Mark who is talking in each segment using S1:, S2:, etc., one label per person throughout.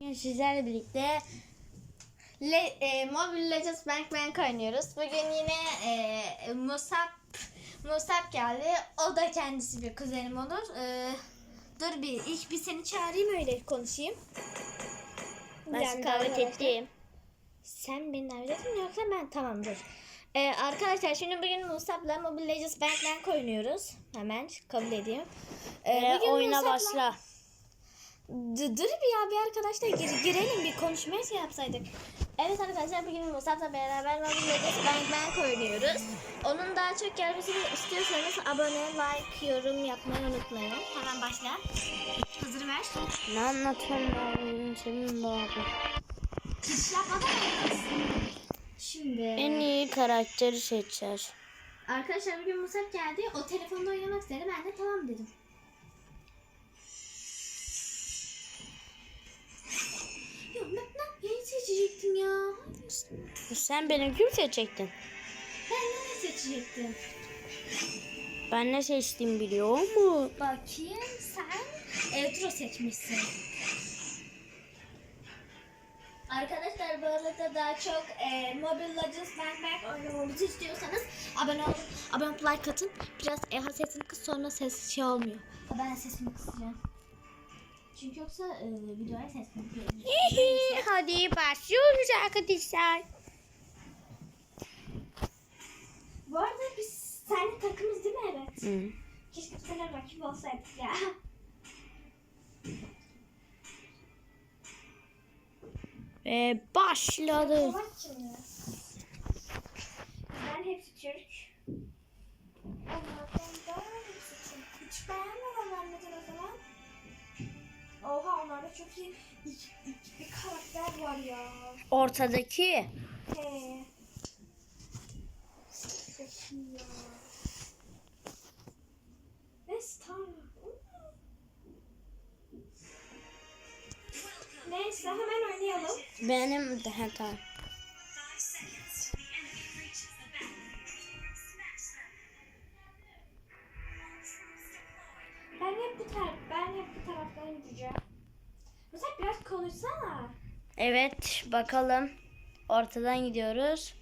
S1: Bugün sizlerle birlikte Le, e, Mobile Legends Bank Bank oynuyoruz. Bugün yine e, Musab Musab geldi. O da kendisi bir kuzenim olur. E, dur bir ilk bir seni çağırayım öyle konuşayım. Ben
S2: Yani
S1: davet ettim. Sen beni davet ettin yoksa ben tamam dur. E, arkadaşlar şimdi bugün Musab'la Mobile Legends Bank Bank oynuyoruz. Hemen kabul edeyim. E, bugün
S2: oyuna
S1: Musab'la-
S2: başla.
S1: Dur bir ya bir arkadaşlar gir, girelim bir konuşmaya şey yapsaydık. Evet arkadaşlar bugün Musab'la beraber Mobile Legends Bank Bank oynuyoruz. Onun daha çok gelmesini istiyorsanız abone, like, yorum yapmayı unutmayın. Hemen başla. Hazır ver.
S2: Ne anlatıyorsun abi? Senin abi.
S1: Hiç yapmadan? Şimdi
S2: En iyi karakteri seçeceğiz.
S1: arkadaşlar bugün Musab geldi. O telefonda oynamak istedi. Ben de tamam dedim. Seçecektim ya.
S2: Sen benim kim seçecektin?
S1: Ben ne seçecektim?
S2: Ben ne seçtiğimi biliyor mu?
S1: Bakayım sen Eutro seçmişsin. Arkadaşlar bu arada daha çok e, Mobile Legends Bank oynamamızı istiyorsanız abone olun, abone like atın. Biraz EHA sesini kıs sonra ses şey olmuyor. Ben sesimi kısacağım. Çünkü yoksa e, videoya ses.
S2: Hadi başlıyoruz arkadaşlar.
S1: Bu arada biz seninle takımız değil mi evet?
S2: Hı.
S1: Keşke bir sene rakip olsaydık ya.
S2: Ve başladı.
S1: Ben hepsi Türk. Onlardan da hepsi Türk. Hiç beğenmeden Onlarda çok iyi iki, karakter var ya.
S2: Ortadaki.
S1: He. Çok iyi ya. Ve Star. Neyse hemen oynayalım.
S2: Benim de he, tamam.
S1: Ben hep bu taraf, ben hep bu taraftan gideceğim. Mesela biraz konuşsana.
S2: Evet bakalım. Ortadan gidiyoruz.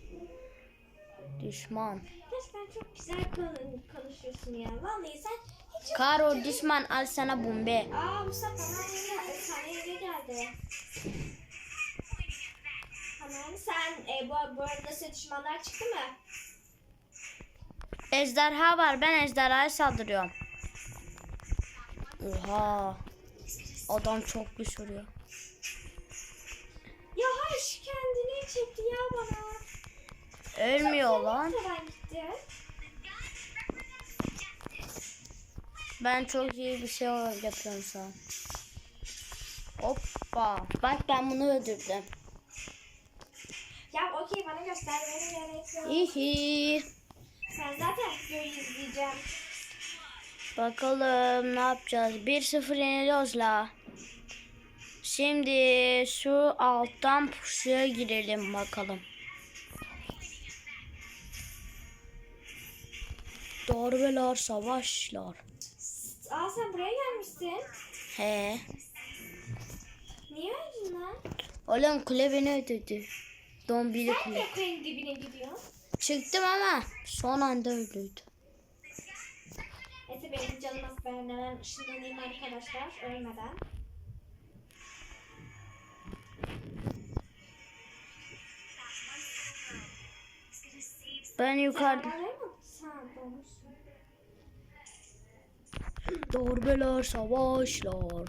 S2: Düşman.
S1: Gerçekten çok güzel konu- konuşuyorsun ya. Vallahi sen hiç.
S2: Karo düşman al sana bombe.
S1: Aa Mustafa sana yine geldi. Hemen sen e, bu, bu arada size düşmanlar çıktı mı?
S2: Ejderha var. Ben ejderhaya saldırıyorum. Oha. Adam çok güç vuruyor.
S1: Ya şu kendini çekti ya bana.
S2: Ölmüyor lan. Ben çok iyi bir şey yapıyorum şu an. Hoppa. Bak ben bunu öldürdüm.
S1: Ya okey bana göster beni gerek yok.
S2: İhi.
S1: Sen zaten videoyu izleyeceğim.
S2: Bakalım ne yapacağız? 1-0 yeniliyoruz la. Şimdi şu alttan pusuya girelim bakalım. Darbeler, savaşlar.
S1: Aa sen buraya gelmişsin.
S2: He.
S1: Niye öldün lan?
S2: Oğlum kule beni öldürdü. Dombili
S1: Sen
S2: kule.
S1: niye kuyunun dibine gidiyorsun?
S2: Çıktım ama son anda öldürdü.
S1: Neyse benim canım az ben hemen ışınlanayım arkadaşlar ölmeden.
S2: Ben yukarıda. Darbeler, savaşlar.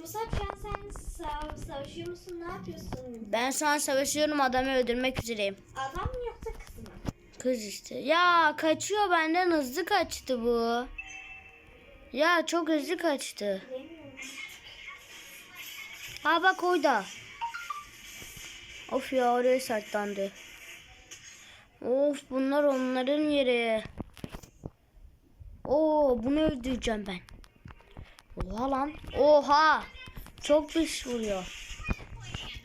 S1: Musa sen sav savaşıyor musun? Ne yapıyorsun?
S2: Ben şu an savaşıyorum adamı öldürmek üzereyim.
S1: Adam mı yoksa kız mı?
S2: Kız işte. Ya kaçıyor benden hızlı kaçtı bu. Ya çok hızlı kaçtı.
S1: Bilemiyorum.
S2: Ha bak orada. Of ya oraya saklandı. Of bunlar onların yeri. Oo bunu öldüreceğim ben. Oha lan. Oha. Çok güç vuruyor.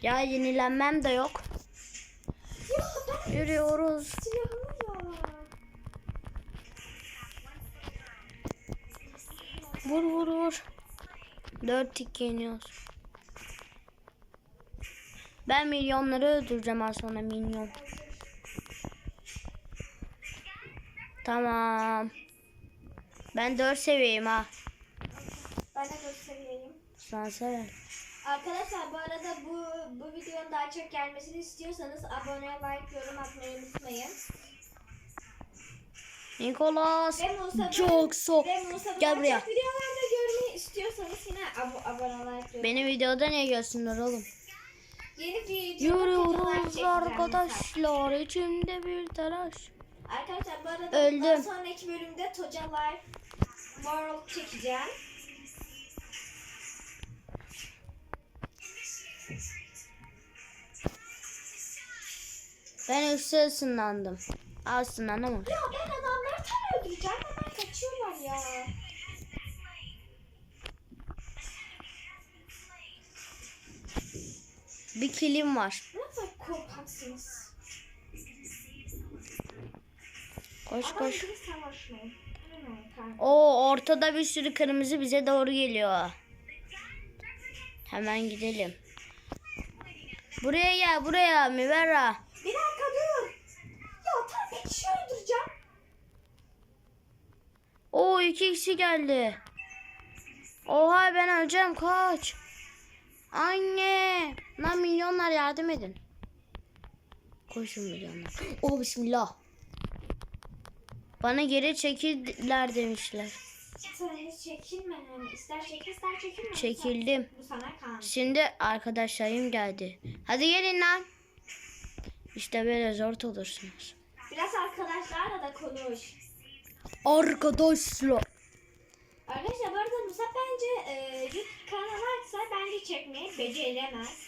S2: Ya yenilenmem de yok. Yürüyoruz. Vur vur vur. 4 2 yeniyoruz. Ben milyonları öldüreceğim az sonra milyon. Tamam. Ben 4 seviyeyim ha.
S1: Ben de göstereyim.
S2: Sen sever.
S1: Arkadaşlar bu arada bu bu videonun daha çok gelmesini istiyorsanız abone, like, yorum atmayı unutmayın.
S2: Nikolas. Çok so.
S1: ve Musa'nın
S2: Gel buraya.
S1: videolarda görmeyi istiyorsanız yine ab- abone, like, yorum.
S2: Beni videoda niye görsünler oğlum?
S1: Yeni
S2: Yürüyoruz arkadaşlar. içimde bir telaş.
S1: mesela. Arkadaşlar bu arada
S2: Öldüm.
S1: bundan sonraki bölümde Toca Life World çekeceğim.
S2: Ben üstü ısınlandım. Az ısınlanamamış.
S1: Ya ben adamları tam öldüreceğim hemen kaçıyorlar ya.
S2: Bir kilim var.
S1: Kadar korkaksınız.
S2: Koş koş. Oo ortada bir sürü kırmızı bize doğru geliyor. Hemen gidelim. Buraya gel buraya Mivera.
S1: Bir dakika dur. Ya tam bir kişi öldüreceğim.
S2: Oo iki kişi geldi. Oha ben öleceğim kaç. Anne. Lan milyonlar yardım edin. Koşun milyonlar. Oh bismillah. Bana geri çekildiler demişler.
S1: Sen hiç çekinme yani. İster çekil ister çekinme.
S2: Çekildim.
S1: Bu sana kalmış.
S2: Şimdi arkadaşlarım geldi. Hadi gelin lan. İşte böyle zor olursunuz.
S1: Biraz arkadaşlarla da konuş.
S2: Arkadaşlar.
S1: Arkadaşlar bu arada Musa bence e, Açsa bence çekmeyi beceremez.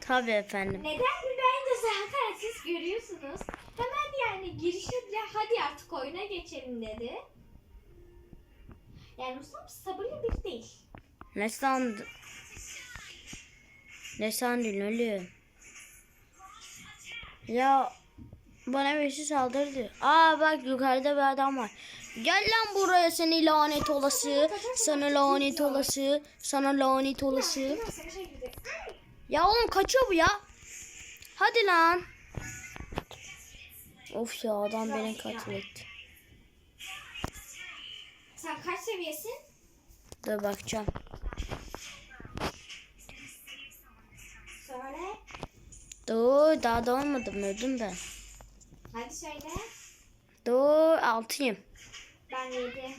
S2: Tabii efendim.
S1: Neden mi bence zaten siz görüyorsunuz. Hemen yani girişte bile hadi artık oyuna geçelim dedi. Yani Musa sabırlı bir değil.
S2: Ne sandın? Ne sandın oğlum? Ya bana birisi saldırdı. Aa bak yukarıda bir adam var. Gel lan buraya seni lanet olası. Sana lanet olası. Sana lanet olası. Ya oğlum kaçıyor bu ya. Hadi lan. Of ya adam beni katil etti.
S1: Sen kaç seviyesin?
S2: Dur bakacağım.
S1: Söyle.
S2: Dur daha da olmadım öldüm ben.
S1: Hadi söyle.
S2: Dur altıyım.
S1: Ben yedi.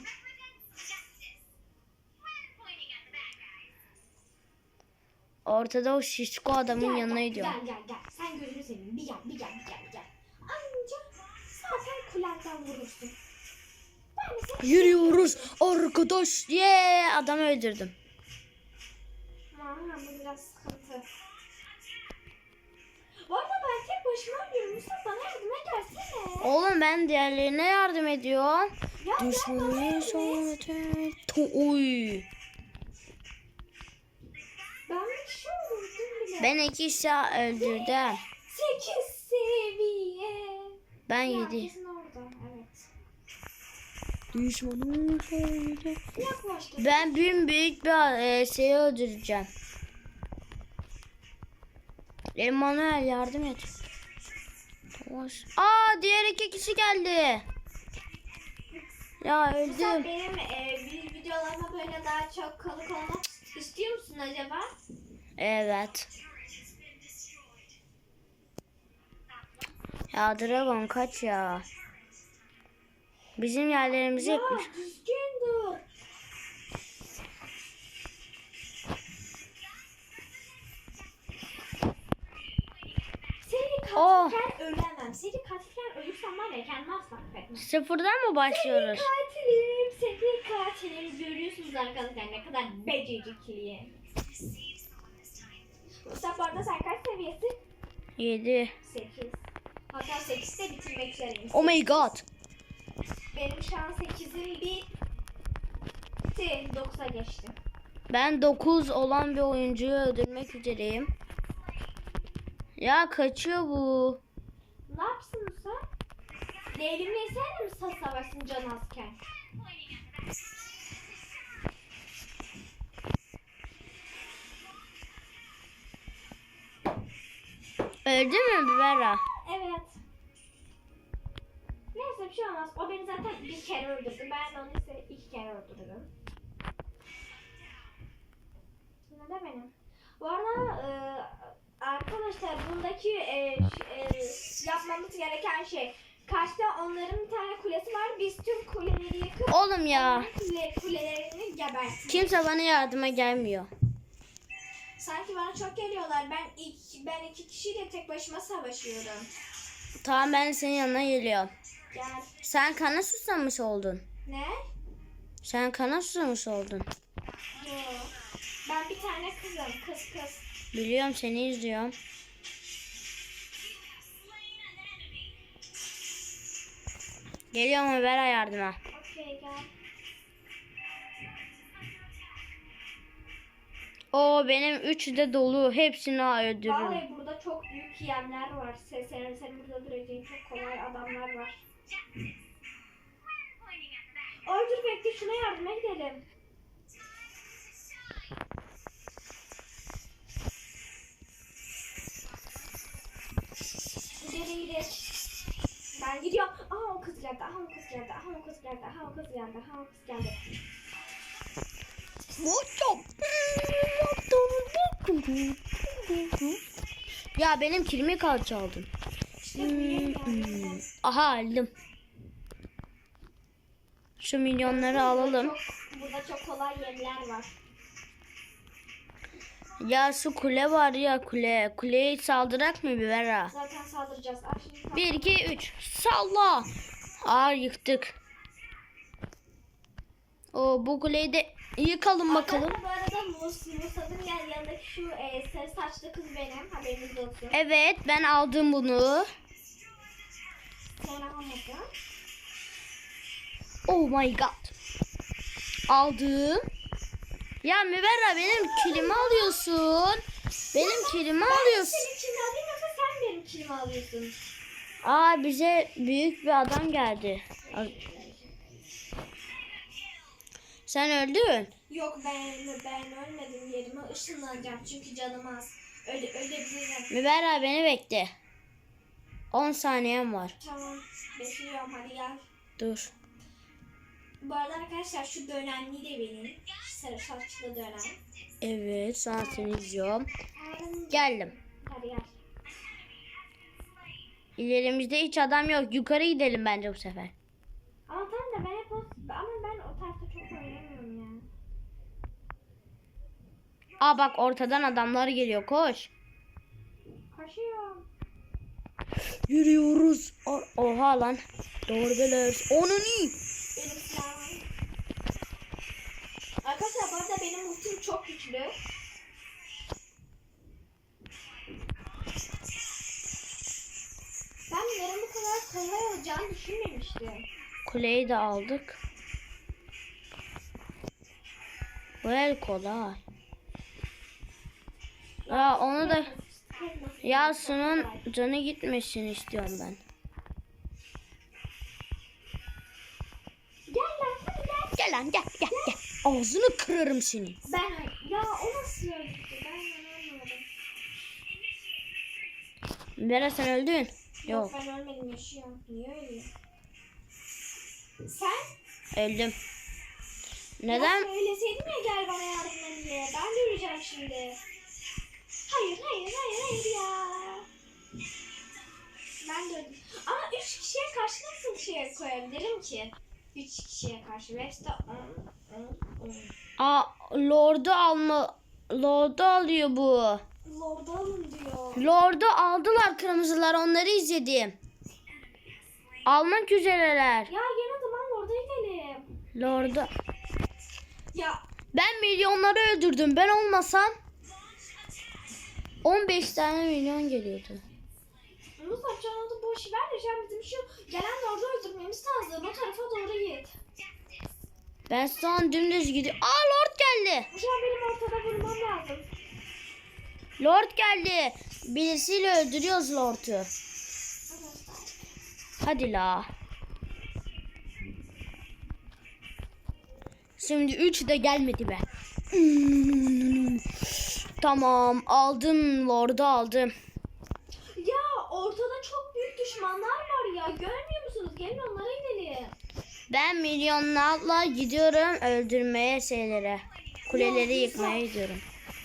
S2: Ortada o şişko adamın yanına gidiyorum.
S1: Gel gel gel. Sen gözünü seveyim. Bir gel bir gel bir gel bir gel. Anca zaten kulenden vurursun.
S2: Yürüyoruz arkadaş. Ye adamı öldürdüm.
S1: Aa, bu biraz sıkıntı. Bu arada ben tek başıma. Mustafa bana yardıma gelsene.
S2: Oğlum ben diğerlerine yardım ediyorum. Düşmanı sohbete. Oy.
S1: Ben bir öldürdüm bile.
S2: Ben iki kişi öldürdüm.
S1: Sekiz seviye.
S2: Ben
S1: Ya,
S2: yedi.
S1: Evet.
S2: Düşmanı. Ben büyük büyük bir e, şeyi öldüreceğim. Emanuel yardım et. Aa diğer iki kişi geldi. Ya
S1: Sen
S2: öldüm.
S1: benim e, bir videolarıma böyle daha çok konuk olmak istiyor musun acaba?
S2: Evet. Ya Dragon kaç ya. Bizim yerlerimizi yıkmış. Oh.
S1: katilken ölemem. Seni katilken ölürsem var ya kendimi asla affetmem.
S2: Sıfırdan mı başlıyoruz?
S1: Katilim, seni katilim. Görüyorsunuz arkadaşlar ne kadar becerikli. Mustafa bu arada sen kaç seviyesin?
S2: 7.
S1: 8. Hatta 8'de bitirmek üzereyim.
S2: Oh my god.
S1: Benim şu an 8'im bitti. 9'a geçtim.
S2: Ben 9 olan bir oyuncuyu öldürmek üzereyim. Ya kaçıyor bu.
S1: Ne yapsın Musa? Leylimle sen mi sa- savaşsın can azken?
S2: Öldü mü Biberra?
S1: Evet. Neyse bir şey olmaz. O beni zaten bir kere öldürdü. Ben onu ise iki kere öldürdüm. Şimdi de benim. Bu arada e, arkadaşlar bundaki e, ş- e, yapmamız gereken şey karşıda onların bir tane kulesi var. Biz tüm kuleleri yıkıp
S2: Oğlum ya.
S1: kule, kulelerini geberttik.
S2: Kimse bana yardıma gelmiyor.
S1: Sanki bana çok geliyorlar. Ben ilk, ben iki kişiyle tek başıma savaşıyorum.
S2: Tamam ben senin yanına geliyorum.
S1: Gel.
S2: Sen kana susamış oldun.
S1: Ne?
S2: Sen kana susamış oldun.
S1: Yo. Ben bir tane kızım. Kız kız.
S2: Biliyorum seni izliyorum. Geliyorum Biberra yardıma.
S1: Okey gel.
S2: O benim üçü de dolu. Hepsini öldürürüm.
S1: Vallahi burada çok büyük yemler var. Sen, senin, senin burada duracağın çok kolay adamlar var. Bekle şuna yardıma gidelim. Gidelim. Ben gidiyorum. Aha o kız geldi. Aha o kız geldi. Aha o kız geldi. Aha o kız geldi. Aha o kız geldi.
S2: Ya benim kilimi kaç çaldın?
S1: Yem geldi.
S2: Aha aldım. Şu milyonları alalım.
S1: Burada çok kolay yemler var.
S2: Ya şu kule var ya kule. Kuleye saldırak mı Biberra?
S1: Zaten saldıracağız. Ah, şimdi
S2: 1 2 3 salla. Aa yıktık. O bu kuleyi de yıkalım bakalım.
S1: Bu arada Mus, Musa'nın yan yanındaki şu e, sarı saçlı kız benim. Haberiniz olsun.
S2: Evet ben aldım bunu.
S1: Sen almadın.
S2: Oh my god. Aldım. Ya Müberra benim kilimi alıyorsun. Benim kilimi alıyorsun.
S1: Senin kilini alayım yoksa sen benim kilimi alıyorsun.
S2: Aa bize büyük bir adam geldi. Sen öldün.
S1: Yok ben ben ölmedim yerime ışınlanacağım çünkü canım az. Öyle ölebilirim.
S2: Müberra beni bekle. 10 saniyem var.
S1: Tamam. Bekliyorum hadi gel.
S2: Dur.
S1: Bu arada arkadaşlar şu dönenli de benim. Sarı saçlı dönen.
S2: Evet sana seni izliyorum. Geldim.
S1: Hadi gel.
S2: İlerimizde hiç adam yok. Yukarı gidelim bence bu sefer.
S1: Ama tamam da ben hep o, ama ben o tarafta çok oynamıyorum ya.
S2: Aa bak ortadan adamlar geliyor. Koş.
S1: Koşuyorum.
S2: Yürüyoruz. Oha lan. Doğru böyle. Onun iyi.
S1: Benim silahım. Arkadaşlar bu arada benim ultim çok güçlü. Ben bunların bu kadar kolay olacağını düşünmemiştim.
S2: Kuleyi de aldık. Bu el kolay. Ya onu da ya şunun canı gitmesin istiyorum ben.
S1: Gel lan gel.
S2: Gel gel gel. Ağzını kırarım seni.
S1: Ben ya o nasıl öldü? Ben anlamadım.
S2: Vera sen öldün.
S1: Yok.
S2: Yok
S1: ben ölmedim yaşıyorum. Niye öleyim? Sen?
S2: öldüm.
S1: Ya
S2: Neden?
S1: söyleseydin ya gel bana yardım diye. Ben de öleceğim şimdi. Hayır hayır hayır hayır ya. Ben de öldüm. Ama üç kişiye karşı nasıl şey koyabilirim ki? Üç kişiye karşı. Webster 10, 10, 10.
S2: Aa Lord'u alma Lord'u alıyor bu.
S1: Lord'u alın diyor.
S2: Lord'u aldılar kırmızılar onları izledim. Almak üzereler.
S1: Ya gene zaman Lord'a gidelim.
S2: Lord'u.
S1: Ya
S2: Ben milyonları öldürdüm. Ben olmasam 15 tane milyon geliyordu.
S1: Mustafa can onu boş ver de bizim şu gelen Lord'u öldürmemiz lazım. O tarafa doğru git.
S2: Ben an dümdüz gidiyorum. Aa Lord geldi.
S1: Şu an benim ortada vurmam lazım.
S2: Lord geldi. Birisiyle öldürüyoruz Lord'u. Hadi la. Şimdi 3 de gelmedi be. Tamam aldım Lord'u aldım.
S1: düşmanlar var ya. Görmüyor musunuz? Gelin onlara gidelim.
S2: Ben milyonlarla gidiyorum öldürmeye şeylere. Kuleleri
S1: Ya,
S2: yıkmaya gidiyorum.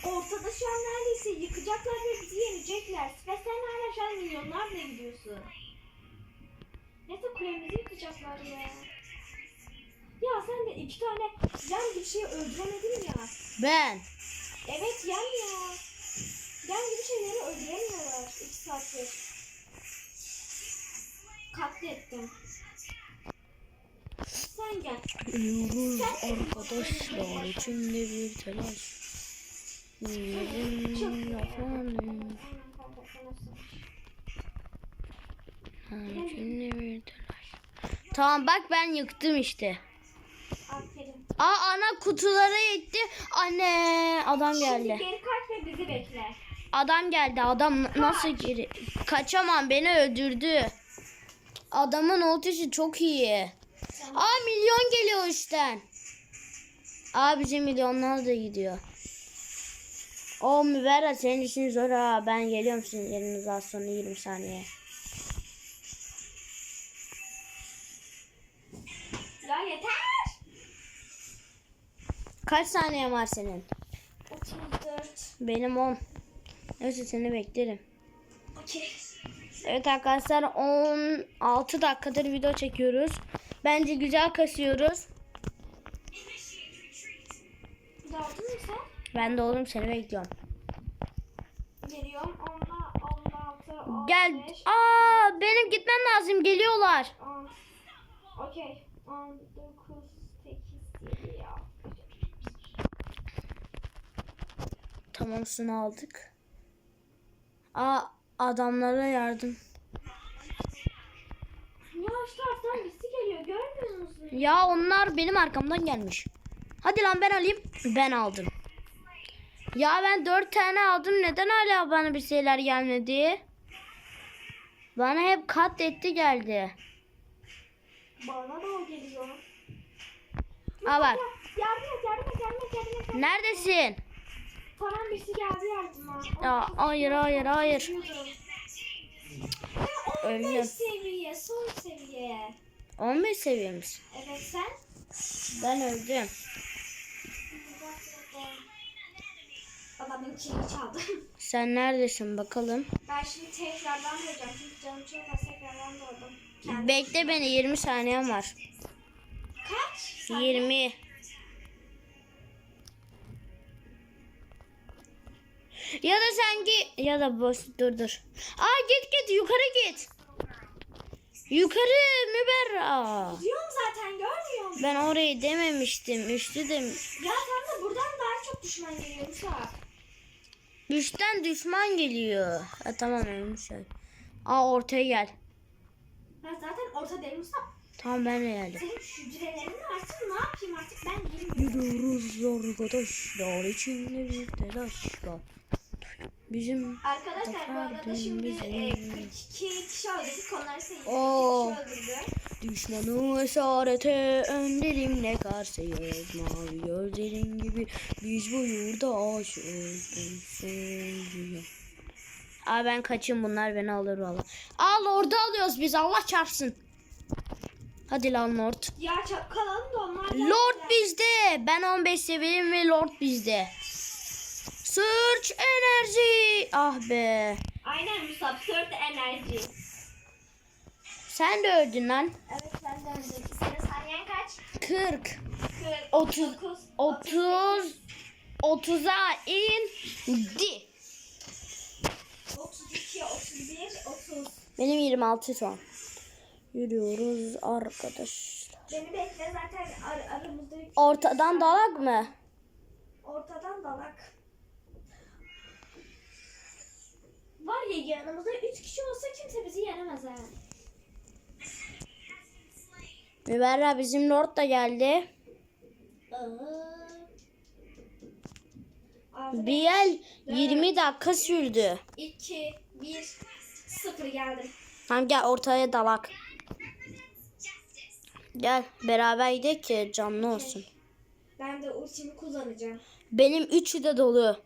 S1: Ortada şu an neredeyse yıkacaklar ve bizi yenecekler. Ve sen hala şu an milyonlarla gidiyorsun. Neyse kulemizi yıkacaklar ya. Ya sen de iki tane yan gibi şeyi öldüremedin ya.
S2: Ben.
S1: Evet yan ya. Yan gibi şeyleri öldüremiyorlar. İki saattir. Katlettim.
S2: Yürüyoruz arkadaşlar içimde bir telaş. Yüzüm efendim. Ha, içimde bir telaş. Tamam bak ben yıktım işte.
S1: Aferin.
S2: Aa ana kutuları yıktı. Anne adam
S1: Şimdi
S2: geldi.
S1: geri kaç ve bizi bekle.
S2: Adam geldi. Adam n- nasıl geri? Kaçamam beni öldürdü. Adamın ultisi çok iyi. Aa milyon geliyor üstten. Aa bizim milyonlar da gidiyor. O Müberra senin için zor ha. Ben geliyorum sizin yerinize az sonra 20 saniye.
S1: Ya yeter.
S2: Kaç saniye var senin?
S1: 34.
S2: Benim 10. Neyse seni beklerim.
S1: Okey.
S2: Evet arkadaşlar 16 dakikadır video çekiyoruz. Bence güzel kasıyoruz.
S1: Dağıldın mı sen?
S2: Ben de oğlum seni bekliyorum.
S1: Geliyorum. Onunla 16, 15,
S2: Gel. Aa benim gitmem lazım. Geliyorlar.
S1: 10. Okey. 19, 8, 7 ya.
S2: Tamam şunu aldık. Aa adamlara yardım.
S1: Ya şu taraftan musun?
S2: Ya onlar benim arkamdan gelmiş. Hadi lan ben alayım. Ben aldım. Ya ben dört tane aldım. Neden hala bana bir şeyler gelmedi? Bana hep kat etti geldi.
S1: Bana da o geliyor.
S2: Aa bak.
S1: Ya, yardım et, yardım et, yardım et, yardım et.
S2: Neredesin?
S1: Tamam birisi geldi yardıma.
S2: Ya hayır hayır hayır.
S1: Ölüyorum. Ya 15
S2: Ölüyorum.
S1: seviye, son seviye.
S2: 15 seviyemiz.
S1: Evet sen?
S2: Ben öldüm.
S1: Adamın şeyini çaldı.
S2: Sen neredesin bakalım.
S1: ben şimdi tekrardan doğacağım. Çünkü canım çok az tekrardan doğdum. Kendim.
S2: Bekle beni 20 saniyem var.
S1: Kaç?
S2: 20. Ya da sen git. Ya da boş dur dur. Aa git git yukarı git. Yukarı Müberra.
S1: Diyorum zaten görmüyor musun?
S2: Ben orayı dememiştim. Üstü de
S1: Ya tam da buradan daha çok düşman geliyor Musa.
S2: üstten düşman geliyor. Ha tamam ölmüş. Aa ortaya gel.
S1: Ben zaten ortadayım Musa.
S2: Tamam ben de geldim.
S1: Senin hücrelerini artık ne yapayım artık ben bilmiyorum.
S2: Yürüyoruz arkadaşlar içinde bir telaş var. Bizim
S1: Arkadaşlar bu arada şimdi e, 42 kişi öldürdük. Onları sayıyoruz.
S2: Oo.
S1: 2 kişi öldürdü.
S2: Düşmanı esarete önlerimle karşıyız mavi gözlerin gibi biz bu yurda aşığız. Aa ben kaçayım bunlar beni alır valla. Al orada alıyoruz biz Allah çarpsın. Hadi lan Lord.
S1: Ya çap kalalım da onlar
S2: Lord bizde. Ben 15 seviyeyim ve Lord bizde. Search enerji. Ah be.
S1: Aynen Musab. Third enerji.
S2: Sen de öldün lan.
S1: Evet ben de önceki sene saniyen kaç?
S2: 40.
S1: 40,
S2: 30,
S1: 39,
S2: 30 30'a indi.
S1: 32, 31, 30.
S2: Benim 26 şu an. Yürüyoruz arkadaşlar.
S1: Beni bekle zaten ar aramızda
S2: Ortadan dalak mı?
S1: ortadan dalak. Var ya yanımızda 3 kişi olsa kimse bizi yenemez ha.
S2: Müberra bizim Lord da geldi. Bir el 20 dakika sürdü.
S1: 2, 1, 0 geldim.
S2: Tamam gel ortaya dalak. Gel beraber gidelim ki canlı olsun.
S1: Ben de ultimi kullanacağım.
S2: Benim üçü de dolu.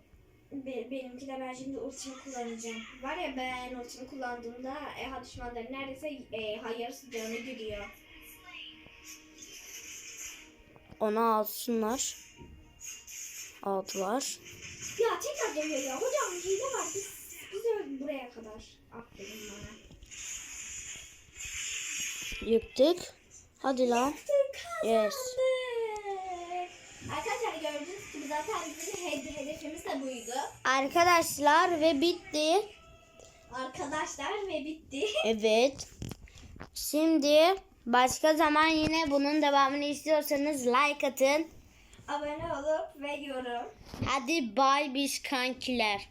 S1: Be- benimki de ben şimdi ultimi kullanacağım. Var ya ben ultimi kullandığımda EHA düşmanları neredeyse e, yarısı canı gidiyor.
S2: Onu alsınlar. Aldılar.
S1: Ya tekrar dönüyor ya. Hocam hile var. Biz, biz buraya kadar. Aferin bana.
S2: Yıktık. Hadi lan. Yes.
S1: Arkadaşlar gördüğünüz gibi zaten bizim hed- hedefimiz de buydu.
S2: Arkadaşlar ve bitti.
S1: Arkadaşlar ve bitti.
S2: Evet. Şimdi başka zaman yine bunun devamını istiyorsanız like atın.
S1: Abone olup ve yorum.
S2: Hadi bay biz kankiler.